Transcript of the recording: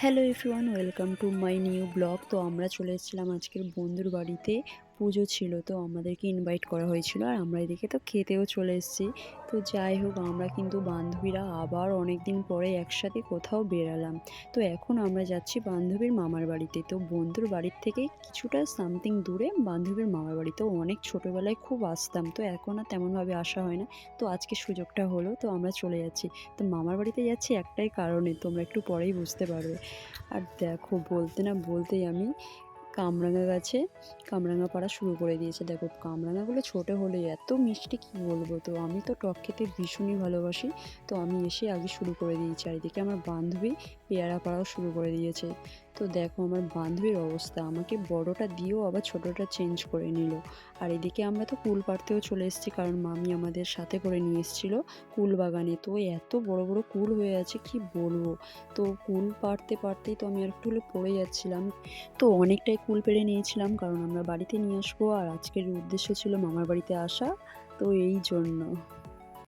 Hello everyone welcome to my new blog তো আমরা চলে এসেছিলাম আজকের বন্ধুর বাড়িতে। পুজো ছিল, তো আমাদেরকে ইনভাইট করা হয়েছিল আর আমরা এদিকে তো খেতেও চলে এসেছি। তো যাই হোক, আমরা কিন্তু বান্ধবীরা আবার অনেক দিন পরে একসাথে কোথাও বেরালাম। তো এখন আমরা যাচ্ছি বান্ধবীর মামার বাড়িতে। তো বন্ধুর বাড়ির থেকে কিছুটা সামথিং দূরে বান্ধবীর মামার বাড়ি। তো অনেক ছোটোবেলায় খুব আসতাম, তো এখন আর তেমনভাবে আসা হয় না। তো আজকে সুযোগটা হলো, তো আমরা চলে যাচ্ছি। তো মামার বাড়িতে যাচ্ছি একটাই কারণে, তোমরা একটু পরেই বুঝতে পারবে। আর দেখো, বলতে না বলতেই আমি কামরাঙা গাছে কামরাঙা পাড়া শুরু করে দিয়েছে। দেখো, কামরাঙাগুলো ছোটো হলে এত মিষ্টি, কি বলব? তো আমি তো টক খেতে ভীষণই ভালোবাসি। তো আমি এসে আগে শুরু করে দিয়েছি আর এদিকে আমার বান্ধবী পেয়ারা পাড়াও শুরু করে দিয়েছে। তো দেখো, আমার বান্ধবীর অবস্থা। আমাকে বড়টা দিয়েও আবার ছোটোটা চেঞ্জ করে নিল। আর এদিকে আমরা তো কুল পাড়তেও চলে এসেছি, কারণ মামি আমাদের সাথে করে নিয়ে এসেছিল কুল বাগানে। তো এত বড় বড় কুল হয়ে আছে, কি বলব? তো কুল পাড়তে পারতেই তো আমি আর একটু হলে পড়ে যাচ্ছিলাম। তো অনেকটাই কুল পেড়ে নিয়েছিলাম কারণ আমরা বাড়িতে নিয়ে আসব আর আজকের উদ্দেশ্য ছিল মামার বাড়িতে আসা, তো এই জন্য।